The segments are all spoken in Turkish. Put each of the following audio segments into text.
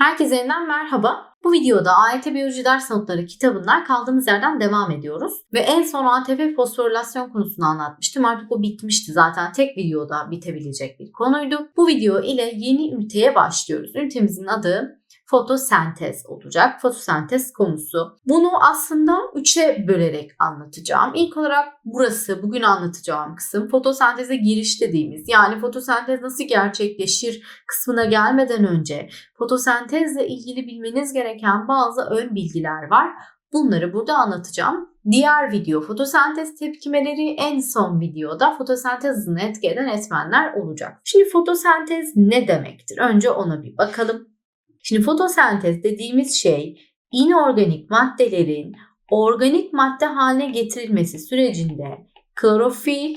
Herkese yeniden merhaba. Bu videoda AYT Biyoloji Ders Notları kitabından kaldığımız yerden devam ediyoruz. Ve en son ATP fosforilasyon konusunu anlatmıştım. Artık o bitmişti zaten. Tek videoda bitebilecek bir konuydu. Bu video ile yeni üniteye başlıyoruz. Ünitemizin adı fotosentez olacak. Fotosentez konusu. Bunu aslında üçe bölerek anlatacağım. İlk olarak burası bugün anlatacağım kısım fotosenteze giriş dediğimiz yani fotosentez nasıl gerçekleşir kısmına gelmeden önce fotosentezle ilgili bilmeniz gereken bazı ön bilgiler var. Bunları burada anlatacağım. Diğer video fotosentez tepkimeleri en son videoda fotosentez hızını etki etmenler olacak. Şimdi fotosentez ne demektir? Önce ona bir bakalım. Şimdi fotosentez dediğimiz şey inorganik maddelerin organik madde haline getirilmesi sürecinde klorofil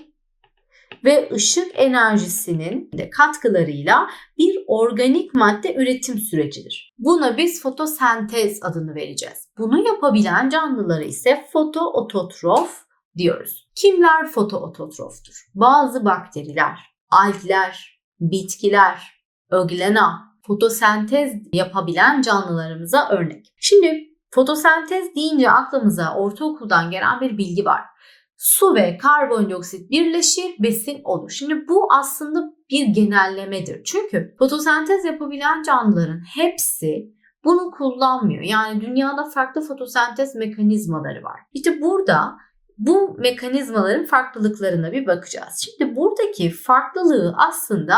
ve ışık enerjisinin de katkılarıyla bir organik madde üretim sürecidir. Buna biz fotosentez adını vereceğiz. Bunu yapabilen canlıları ise fotoototrof diyoruz. Kimler fotoototroftur? Bazı bakteriler, algler, bitkiler, öglena, fotosentez yapabilen canlılarımıza örnek. Şimdi fotosentez deyince aklımıza ortaokuldan gelen bir bilgi var. Su ve karbondioksit birleşir, besin olur. Şimdi bu aslında bir genellemedir. Çünkü fotosentez yapabilen canlıların hepsi bunu kullanmıyor. Yani dünyada farklı fotosentez mekanizmaları var. İşte burada bu mekanizmaların farklılıklarına bir bakacağız. Şimdi buradaki farklılığı aslında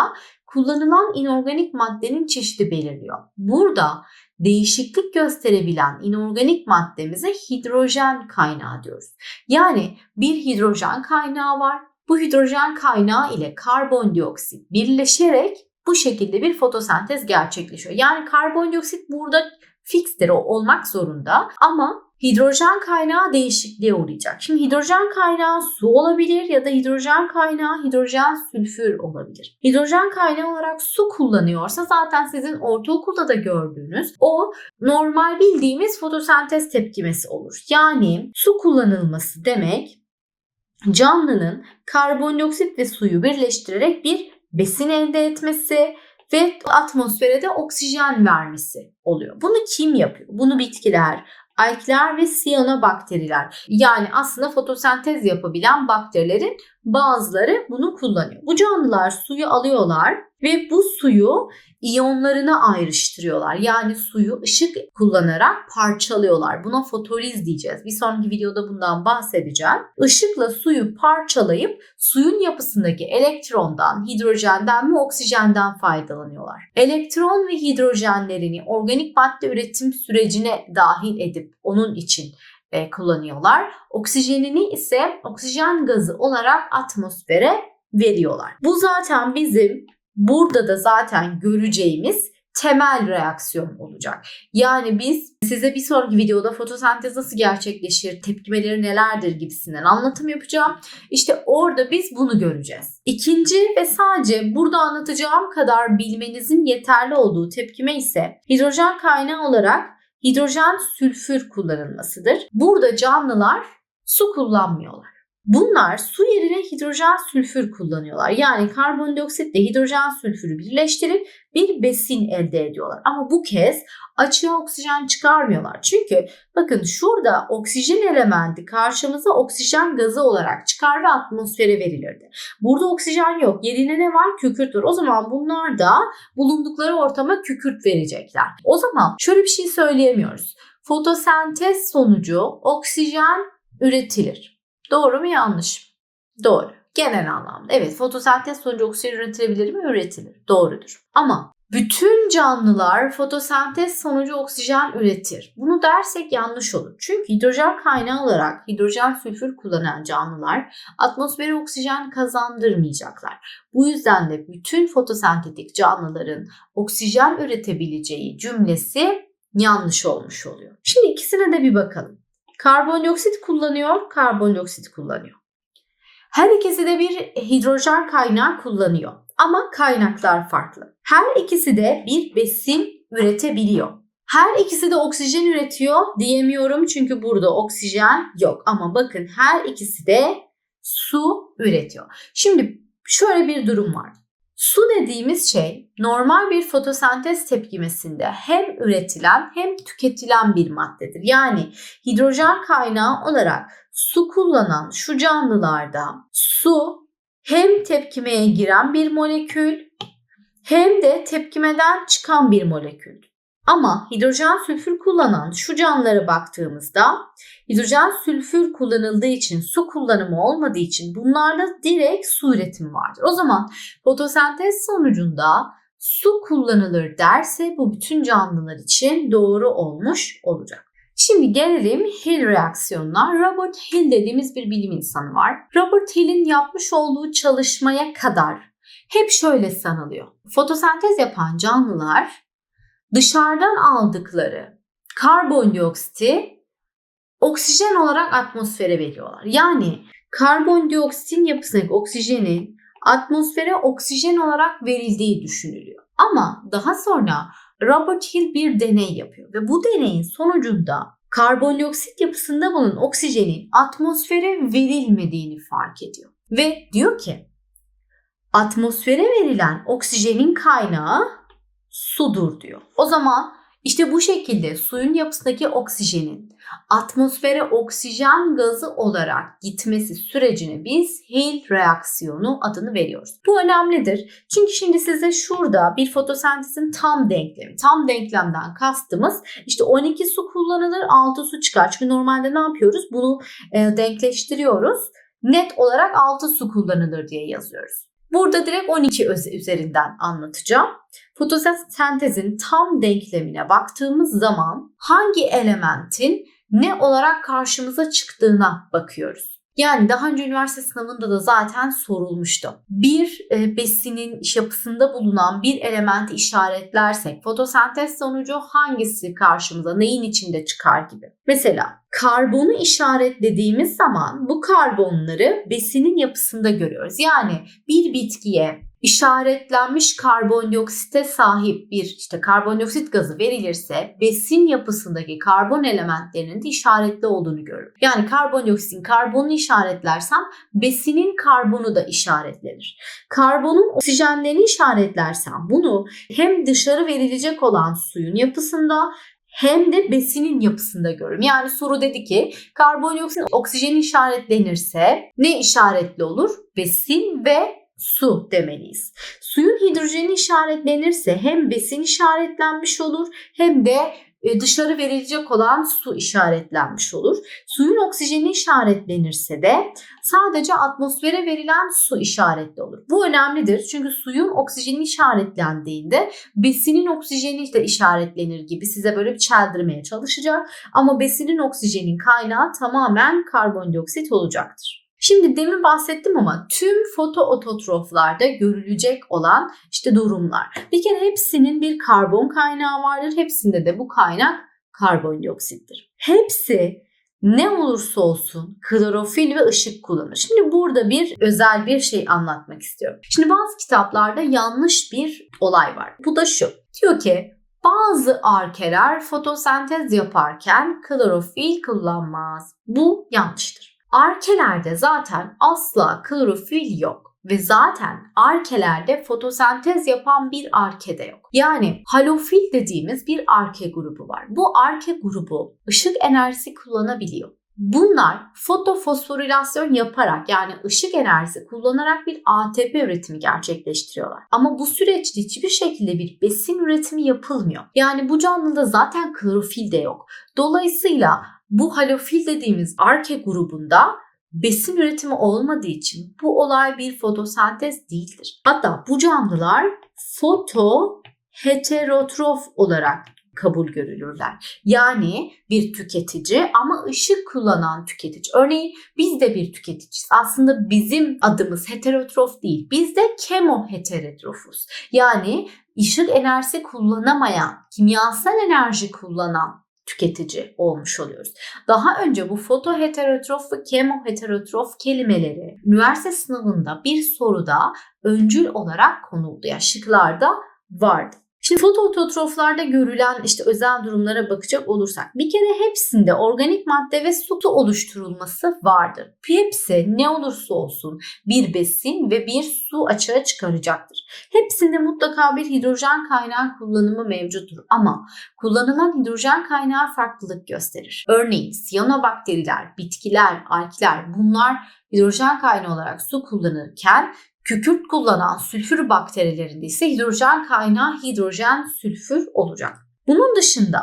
kullanılan inorganik maddenin çeşidi belirliyor. Burada değişiklik gösterebilen inorganik maddemize hidrojen kaynağı diyoruz. Yani bir hidrojen kaynağı var. Bu hidrojen kaynağı ile karbondioksit birleşerek bu şekilde bir fotosentez gerçekleşiyor. Yani karbondioksit burada fikstir o olmak zorunda ama hidrojen kaynağı değişikliğe uğrayacak. Şimdi hidrojen kaynağı su olabilir ya da hidrojen kaynağı hidrojen sülfür olabilir. Hidrojen kaynağı olarak su kullanıyorsa zaten sizin ortaokulda da gördüğünüz o normal bildiğimiz fotosentez tepkimesi olur. Yani su kullanılması demek canlının karbondioksit ve suyu birleştirerek bir besin elde etmesi ve atmosfere de oksijen vermesi oluyor. Bunu kim yapıyor? Bunu bitkiler, alkler ve siyanobakteriler. Yani aslında fotosentez yapabilen bakterilerin bazıları bunu kullanıyor. Bu canlılar suyu alıyorlar ve bu suyu iyonlarına ayrıştırıyorlar. Yani suyu ışık kullanarak parçalıyorlar. Buna fotoliz diyeceğiz. Bir sonraki videoda bundan bahsedeceğim. Işıkla suyu parçalayıp suyun yapısındaki elektrondan, hidrojenden ve oksijenden faydalanıyorlar. Elektron ve hidrojenlerini organik madde üretim sürecine dahil edip onun için e, kullanıyorlar. Oksijenini ise oksijen gazı olarak atmosfere veriyorlar. Bu zaten bizim burada da zaten göreceğimiz temel reaksiyon olacak. Yani biz size bir sonraki videoda fotosentez nasıl gerçekleşir, tepkimeleri nelerdir gibisinden anlatım yapacağım. İşte orada biz bunu göreceğiz. İkinci ve sadece burada anlatacağım kadar bilmenizin yeterli olduğu tepkime ise hidrojen kaynağı olarak hidrojen sülfür kullanılmasıdır. Burada canlılar su kullanmıyorlar. Bunlar su yerine hidrojen sülfür kullanıyorlar. Yani karbondioksitle hidrojen sülfürü birleştirip bir besin elde ediyorlar. Ama bu kez açığa oksijen çıkarmıyorlar. Çünkü bakın şurada oksijen elementi karşımıza oksijen gazı olarak çıkar ve atmosfere verilirdi. Burada oksijen yok. Yerine ne var? Kükürt var. O zaman bunlar da bulundukları ortama kükürt verecekler. O zaman şöyle bir şey söyleyemiyoruz. Fotosentez sonucu oksijen üretilir. Doğru mu yanlış Doğru. Genel anlamda. Evet fotosentez sonucu oksijen üretilebilir mi? Üretilir. Doğrudur. Ama bütün canlılar fotosentez sonucu oksijen üretir. Bunu dersek yanlış olur. Çünkü hidrojen kaynağı olarak hidrojen sülfür kullanan canlılar atmosfere oksijen kazandırmayacaklar. Bu yüzden de bütün fotosentetik canlıların oksijen üretebileceği cümlesi yanlış olmuş oluyor. Şimdi ikisine de bir bakalım. Karbondioksit kullanıyor, karbondioksit kullanıyor. Her ikisi de bir hidrojen kaynağı kullanıyor. Ama kaynaklar farklı. Her ikisi de bir besin üretebiliyor. Her ikisi de oksijen üretiyor diyemiyorum çünkü burada oksijen yok. Ama bakın her ikisi de su üretiyor. Şimdi şöyle bir durum var. Su dediğimiz şey normal bir fotosentez tepkimesinde hem üretilen hem tüketilen bir maddedir. Yani hidrojen kaynağı olarak su kullanan şu canlılarda su hem tepkimeye giren bir molekül hem de tepkimeden çıkan bir molekül. Ama hidrojen sülfür kullanan şu canlılara baktığımızda hidrojen sülfür kullanıldığı için su kullanımı olmadığı için bunlarda direkt su üretimi vardır. O zaman fotosentez sonucunda su kullanılır derse bu bütün canlılar için doğru olmuş olacak. Şimdi gelelim Hill reaksiyonuna. Robert Hill dediğimiz bir bilim insanı var. Robert Hill'in yapmış olduğu çalışmaya kadar hep şöyle sanılıyor. Fotosentez yapan canlılar dışarıdan aldıkları karbondioksiti oksijen olarak atmosfere veriyorlar. Yani karbondioksitin yapısındaki oksijenin atmosfere oksijen olarak verildiği düşünülüyor. Ama daha sonra Robert Hill bir deney yapıyor ve bu deneyin sonucunda karbondioksit yapısında bulunan oksijenin atmosfere verilmediğini fark ediyor. Ve diyor ki atmosfere verilen oksijenin kaynağı sudur diyor. O zaman işte bu şekilde suyun yapısındaki oksijenin atmosfere oksijen gazı olarak gitmesi sürecine biz Hill reaksiyonu adını veriyoruz. Bu önemlidir. Çünkü şimdi size şurada bir fotosentezin tam denklemi. Tam denklemden kastımız işte 12 su kullanılır 6 su çıkar. Çünkü normalde ne yapıyoruz? Bunu e, denkleştiriyoruz. Net olarak 6 su kullanılır diye yazıyoruz. Burada direkt 12 üzerinden anlatacağım. Fotosentezin tam denklemine baktığımız zaman hangi elementin ne olarak karşımıza çıktığına bakıyoruz. Yani daha önce üniversite sınavında da zaten sorulmuştu. Bir e, besinin yapısında bulunan bir elementi işaretlersek fotosentez sonucu hangisi karşımıza neyin içinde çıkar gibi. Mesela karbonu işaretlediğimiz zaman bu karbonları besinin yapısında görüyoruz. Yani bir bitkiye işaretlenmiş karbondioksite sahip bir işte karbondioksit gazı verilirse besin yapısındaki karbon elementlerinin de işaretli olduğunu görürüm. Yani karbondioksitin karbonunu işaretlersem besinin karbonu da işaretlenir. Karbonun oksijenlerini işaretlersem bunu hem dışarı verilecek olan suyun yapısında hem de besinin yapısında görürüm. Yani soru dedi ki karbondioksit oksijeni işaretlenirse ne işaretli olur? Besin ve su demeliyiz. Suyun hidrojeni işaretlenirse hem besin işaretlenmiş olur hem de e, dışarı verilecek olan su işaretlenmiş olur. Suyun oksijeni işaretlenirse de sadece atmosfere verilen su işaretli olur. Bu önemlidir çünkü suyun oksijeni işaretlendiğinde besinin oksijeni de işaretlenir gibi size böyle bir çeldirmeye çalışacak. Ama besinin oksijenin kaynağı tamamen karbondioksit olacaktır. Şimdi demin bahsettim ama tüm fotoototroflarda görülecek olan işte durumlar. Bir kere hepsinin bir karbon kaynağı vardır. Hepsinde de bu kaynak karbondioksittir. Hepsi ne olursa olsun klorofil ve ışık kullanır. Şimdi burada bir özel bir şey anlatmak istiyorum. Şimdi bazı kitaplarda yanlış bir olay var. Bu da şu. Diyor ki bazı arkeler fotosentez yaparken klorofil kullanmaz. Bu yanlıştır. Arkelerde zaten asla klorofil yok ve zaten arkelerde fotosentez yapan bir arke de yok. Yani halofil dediğimiz bir arke grubu var. Bu arke grubu ışık enerjisi kullanabiliyor. Bunlar fotofosforilasyon yaparak yani ışık enerjisi kullanarak bir ATP üretimi gerçekleştiriyorlar. Ama bu süreçte hiçbir şekilde bir besin üretimi yapılmıyor. Yani bu canlıda zaten klorofil de yok. Dolayısıyla bu halofil dediğimiz arke grubunda besin üretimi olmadığı için bu olay bir fotosentez değildir. Hatta bu canlılar foto heterotrof olarak kabul görülürler. Yani bir tüketici ama ışık kullanan tüketici. Örneğin biz de bir tüketiciyiz. Aslında bizim adımız heterotrof değil. Biz de kemoheterotrofuz. Yani ışık enerjisi kullanamayan, kimyasal enerji kullanan tüketici olmuş oluyoruz. Daha önce bu fotoheterotrof ve kemoheterotrof kelimeleri üniversite sınavında bir soruda öncül olarak konuldu. Ya yani şıklarda vardı. Şimdi fotoautotroflarda görülen işte özel durumlara bakacak olursak bir kere hepsinde organik madde ve su oluşturulması vardır. Hepsi ne olursa olsun bir besin ve bir su açığa çıkaracaktır. Hepsinde mutlaka bir hidrojen kaynağı kullanımı mevcuttur ama kullanılan hidrojen kaynağı farklılık gösterir. Örneğin siyanobakteriler, bitkiler, alkler bunlar hidrojen kaynağı olarak su kullanırken Kükürt kullanan sülfür bakterilerinde ise hidrojen kaynağı hidrojen sülfür olacak. Bunun dışında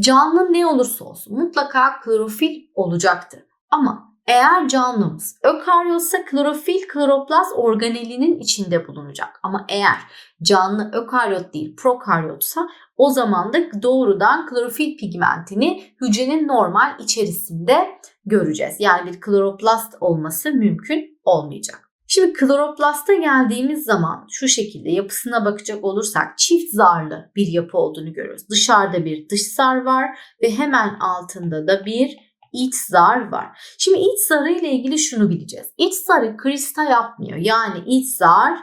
canlı ne olursa olsun mutlaka klorofil olacaktır. Ama eğer canlımız ökaryotsa klorofil kloroplast organelinin içinde bulunacak. Ama eğer canlı ökaryot değil prokaryotsa o zaman da doğrudan klorofil pigmentini hücrenin normal içerisinde göreceğiz. Yani bir kloroplast olması mümkün olmayacak. Şimdi kloroplasta geldiğimiz zaman şu şekilde yapısına bakacak olursak çift zarlı bir yapı olduğunu görüyoruz. Dışarıda bir dış zar var ve hemen altında da bir iç zar var. Şimdi iç zarı ile ilgili şunu bileceğiz. İç zarı krista yapmıyor. Yani iç zar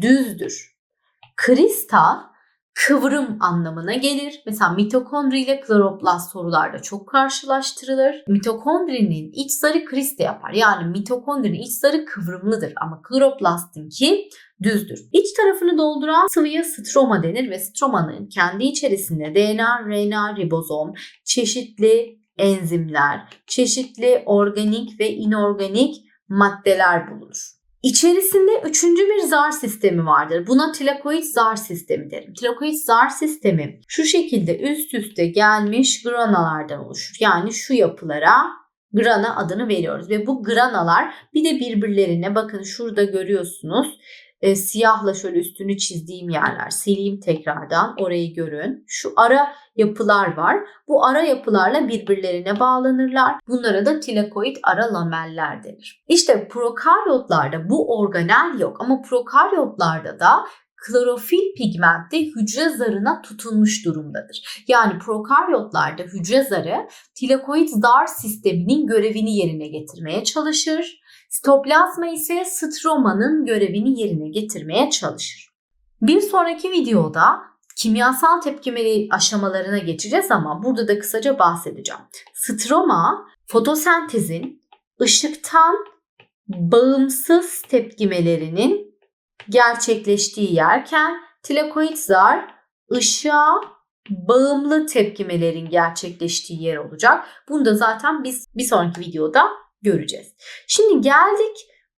düzdür. Krista kıvrım anlamına gelir. Mesela mitokondri ile kloroplast sorularda çok karşılaştırılır. Mitokondrinin iç zarı kriste yapar. Yani mitokondrinin iç zarı kıvrımlıdır ama kloroplastinki düzdür. İç tarafını dolduran sıvıya stroma denir ve stromanın kendi içerisinde DNA, RNA, ribozom, çeşitli enzimler, çeşitli organik ve inorganik maddeler bulunur. İçerisinde üçüncü bir zar sistemi vardır. Buna tilakoid zar sistemi derim. Tilakoid zar sistemi şu şekilde üst üste gelmiş granalardan oluşur. Yani şu yapılara grana adını veriyoruz ve bu granalar bir de birbirlerine bakın şurada görüyorsunuz e, siyahla şöyle üstünü çizdiğim yerler. Sileyim tekrardan orayı görün. Şu ara yapılar var. Bu ara yapılarla birbirlerine bağlanırlar. Bunlara da tilakoid ara lameller denir. İşte prokaryotlarda bu organel yok ama prokaryotlarda da klorofil pigmentte hücre zarına tutunmuş durumdadır. Yani prokaryotlarda hücre zarı tilakoid zar sisteminin görevini yerine getirmeye çalışır. Sitoplazma ise stromanın görevini yerine getirmeye çalışır. Bir sonraki videoda kimyasal tepkimeli aşamalarına geçeceğiz ama burada da kısaca bahsedeceğim. Stroma fotosentezin ışıktan bağımsız tepkimelerinin gerçekleştiği yerken tilakoid zar ışığa bağımlı tepkimelerin gerçekleştiği yer olacak. Bunu da zaten biz bir sonraki videoda göreceğiz. Şimdi geldik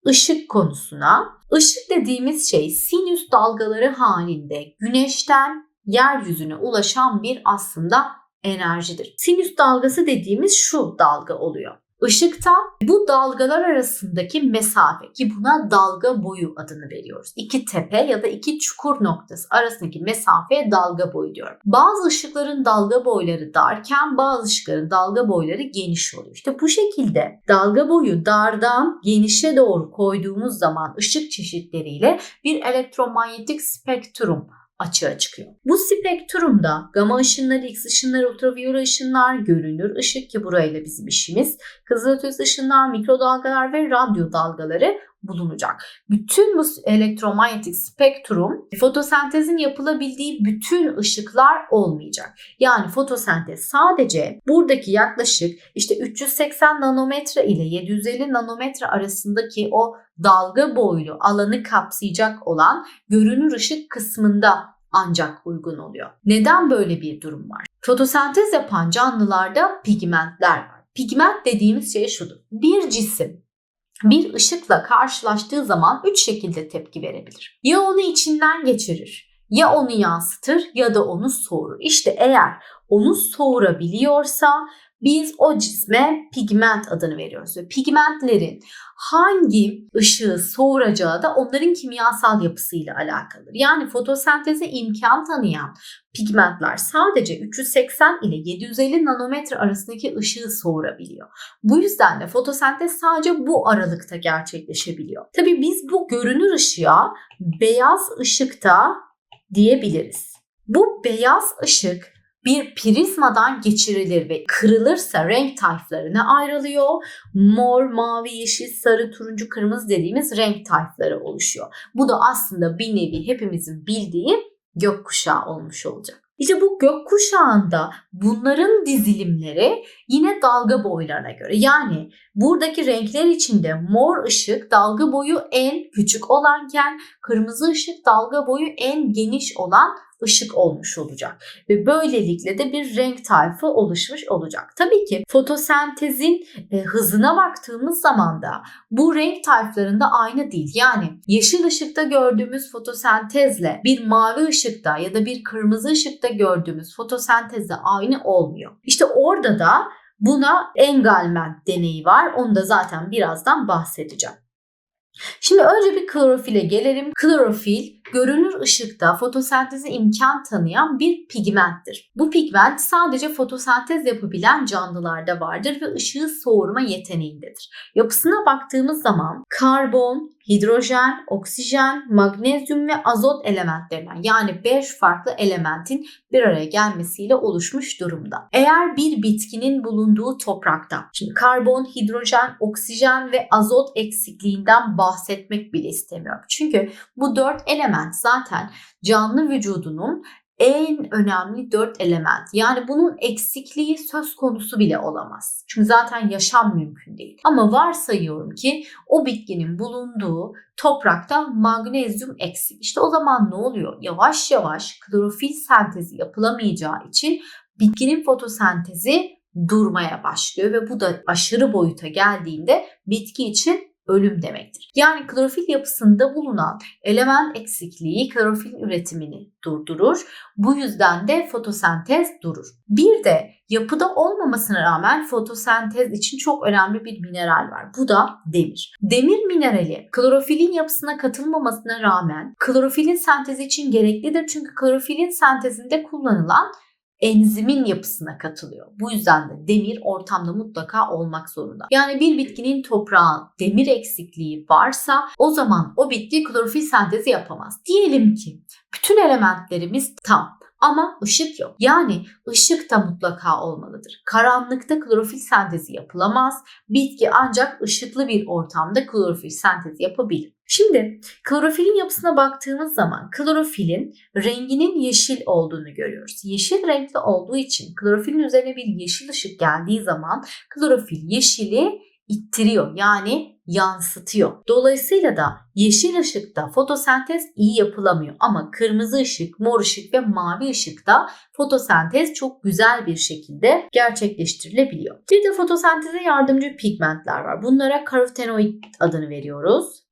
ışık konusuna. Işık dediğimiz şey sinüs dalgaları halinde güneşten yeryüzüne ulaşan bir aslında enerjidir. Sinüs dalgası dediğimiz şu dalga oluyor. Işıkta bu dalgalar arasındaki mesafe ki buna dalga boyu adını veriyoruz. İki tepe ya da iki çukur noktası arasındaki mesafeye dalga boyu diyorum. Bazı ışıkların dalga boyları darken bazı ışıkların dalga boyları geniş oluyor. İşte bu şekilde dalga boyu dardan genişe doğru koyduğumuz zaman ışık çeşitleriyle bir elektromanyetik spektrum açığa çıkıyor. Bu spektrumda gamma ışınları, X ışınları, ultraviyole ışınlar, görünür ışık ki burayla bizim işimiz, kızılötesi ışınlar, mikrodalgalar ve radyo dalgaları bulunacak. Bütün bu elektromanyetik spektrum fotosentezin yapılabildiği bütün ışıklar olmayacak. Yani fotosentez sadece buradaki yaklaşık işte 380 nanometre ile 750 nanometre arasındaki o dalga boylu alanı kapsayacak olan görünür ışık kısmında ancak uygun oluyor. Neden böyle bir durum var? Fotosentez yapan canlılarda pigmentler var. Pigment dediğimiz şey şudur. Bir cisim bir ışıkla karşılaştığı zaman üç şekilde tepki verebilir. Ya onu içinden geçirir, ya onu yansıtır ya da onu soğurur. İşte eğer onu soğurabiliyorsa biz o cisme pigment adını veriyoruz. Ve pigmentlerin hangi ışığı soğuracağı da onların kimyasal yapısıyla alakalıdır. Yani fotosenteze imkan tanıyan pigmentler sadece 380 ile 750 nanometre arasındaki ışığı soğurabiliyor. Bu yüzden de fotosentez sadece bu aralıkta gerçekleşebiliyor. Tabii biz bu görünür ışığa beyaz ışıkta diyebiliriz. Bu beyaz ışık bir prizmadan geçirilir ve kırılırsa renk tayflarına ayrılıyor. Mor, mavi, yeşil, sarı, turuncu, kırmızı dediğimiz renk tayfları oluşuyor. Bu da aslında bir nevi hepimizin bildiği gökkuşağı olmuş olacak. İşte bu gökkuşağında bunların dizilimleri yine dalga boylarına göre. Yani buradaki renkler içinde mor ışık dalga boyu en küçük olanken kırmızı ışık dalga boyu en geniş olan ışık olmuş olacak. Ve böylelikle de bir renk tayfı oluşmuş olacak. Tabii ki fotosentezin e, hızına baktığımız zaman da bu renk tayflarında aynı değil. Yani yeşil ışıkta gördüğümüz fotosentezle bir mavi ışıkta ya da bir kırmızı ışıkta gördüğümüz fotosentezle aynı olmuyor. İşte orada da buna Engelman deneyi var. Onu da zaten birazdan bahsedeceğim. Şimdi önce bir klorofile gelelim. Klorofil görünür ışıkta fotosenteze imkan tanıyan bir pigmenttir. Bu pigment sadece fotosentez yapabilen canlılarda vardır ve ışığı soğurma yeteneğindedir. Yapısına baktığımız zaman karbon, hidrojen, oksijen, magnezyum ve azot elementlerinden yani 5 farklı elementin bir araya gelmesiyle oluşmuş durumda. Eğer bir bitkinin bulunduğu toprakta, şimdi karbon, hidrojen, oksijen ve azot eksikliğinden bahsetmek bile istemiyorum. Çünkü bu dört element zaten canlı vücudunun en önemli dört element. Yani bunun eksikliği söz konusu bile olamaz. Çünkü zaten yaşam mümkün değil. Ama varsayıyorum ki o bitkinin bulunduğu toprakta magnezyum eksik. İşte o zaman ne oluyor? Yavaş yavaş klorofil sentezi yapılamayacağı için bitkinin fotosentezi durmaya başlıyor ve bu da aşırı boyuta geldiğinde bitki için ölüm demektir. Yani klorofil yapısında bulunan element eksikliği klorofil üretimini durdurur. Bu yüzden de fotosentez durur. Bir de yapıda olmamasına rağmen fotosentez için çok önemli bir mineral var. Bu da demir. Demir minerali klorofilin yapısına katılmamasına rağmen klorofilin sentezi için gereklidir. Çünkü klorofilin sentezinde kullanılan enzimin yapısına katılıyor. Bu yüzden de demir ortamda mutlaka olmak zorunda. Yani bir bitkinin toprağı demir eksikliği varsa o zaman o bitki klorofil sentezi yapamaz. Diyelim ki bütün elementlerimiz tam ama ışık yok. Yani ışık da mutlaka olmalıdır. Karanlıkta klorofil sentezi yapılamaz. Bitki ancak ışıklı bir ortamda klorofil sentezi yapabilir. Şimdi klorofilin yapısına baktığımız zaman klorofilin renginin yeşil olduğunu görüyoruz. Yeşil renkli olduğu için klorofilin üzerine bir yeşil ışık geldiği zaman klorofil yeşili ittiriyor yani yansıtıyor. Dolayısıyla da yeşil ışıkta fotosentez iyi yapılamıyor ama kırmızı ışık, mor ışık ve mavi ışıkta fotosentez çok güzel bir şekilde gerçekleştirilebiliyor. Bir de fotosenteze yardımcı pigmentler var. Bunlara karotenoid adını veriyoruz.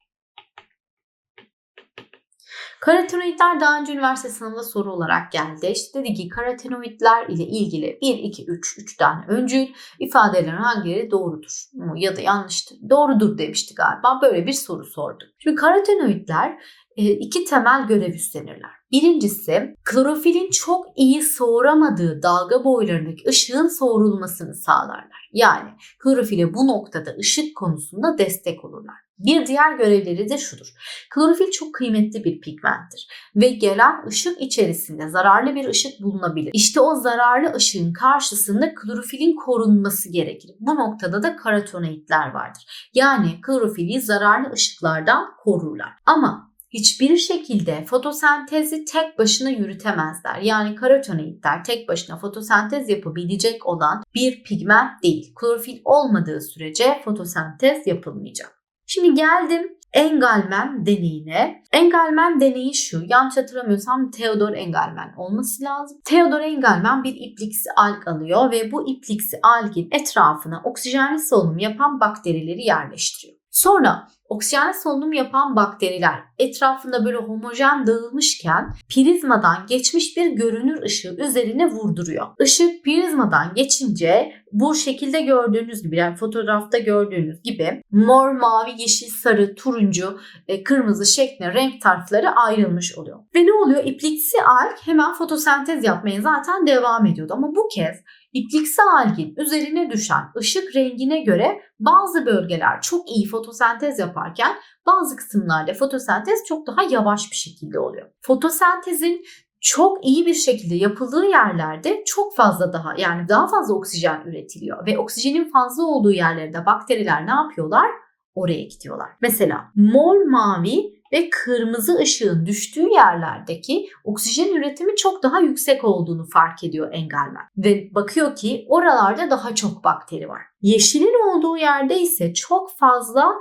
Karotenoidler daha önce üniversite sınavında soru olarak geldi. İşte dedi ki karotenoidler ile ilgili 1, 2, 3, 3 tane öncül ifadelerin hangileri doğrudur ya da yanlıştır. Doğrudur demişti galiba. Böyle bir soru sordu. Şimdi karotenoidler e, iki temel görev üstlenirler. Birincisi klorofilin çok iyi soğuramadığı dalga boylarındaki ışığın soğurulmasını sağlarlar. Yani klorofile bu noktada ışık konusunda destek olurlar. Bir diğer görevleri de şudur. Klorofil çok kıymetli bir pigmenttir ve gelen ışık içerisinde zararlı bir ışık bulunabilir. İşte o zararlı ışığın karşısında klorofilin korunması gerekir. Bu noktada da karotenoidler vardır. Yani klorofili zararlı ışıklardan korurlar. Ama hiçbir şekilde fotosentezi tek başına yürütemezler. Yani karotenoidler tek başına fotosentez yapabilecek olan bir pigment değil. Klorofil olmadığı sürece fotosentez yapılmayacak. Şimdi geldim Engelman deneyine. Engelman deneyi şu. Yanlış hatırlamıyorsam Theodor Engelman olması lazım. Theodor Engelman bir ipliksi alg alıyor ve bu ipliksi algin etrafına oksijenli solunum yapan bakterileri yerleştiriyor. Sonra oksijenli solunum yapan bakteriler etrafında böyle homojen dağılmışken prizmadan geçmiş bir görünür ışığı üzerine vurduruyor. Işık prizmadan geçince bu şekilde gördüğünüz gibi yani fotoğrafta gördüğünüz gibi mor, mavi, yeşil, sarı, turuncu, e, kırmızı şeklinde renk tarifleri ayrılmış oluyor. Ve ne oluyor? İpliksi alg hemen fotosentez yapmaya zaten devam ediyordu ama bu kez İpliksi algin üzerine düşen ışık rengine göre bazı bölgeler çok iyi fotosentez yaparken bazı kısımlarda fotosentez çok daha yavaş bir şekilde oluyor. Fotosentezin çok iyi bir şekilde yapıldığı yerlerde çok fazla daha yani daha fazla oksijen üretiliyor ve oksijenin fazla olduğu yerlerde bakteriler ne yapıyorlar? oraya gidiyorlar. Mesela mor, mavi ve kırmızı ışığın düştüğü yerlerdeki oksijen üretimi çok daha yüksek olduğunu fark ediyor Engelman. Ve bakıyor ki oralarda daha çok bakteri var. Yeşilin olduğu yerde ise çok fazla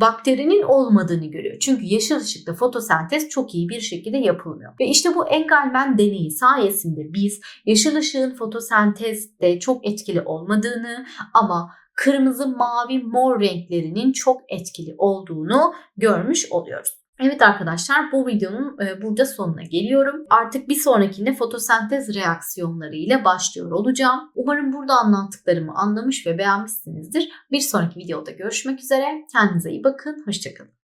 bakterinin olmadığını görüyor. Çünkü yeşil ışıkta fotosentez çok iyi bir şekilde yapılmıyor. Ve işte bu Engelman deneyi sayesinde biz yeşil ışığın fotosentezde çok etkili olmadığını ama kırmızı, mavi, mor renklerinin çok etkili olduğunu görmüş oluyoruz. Evet arkadaşlar bu videonun e, burada sonuna geliyorum. Artık bir sonrakinde fotosentez reaksiyonları ile başlıyor olacağım. Umarım burada anlattıklarımı anlamış ve beğenmişsinizdir. Bir sonraki videoda görüşmek üzere. Kendinize iyi bakın. Hoşçakalın.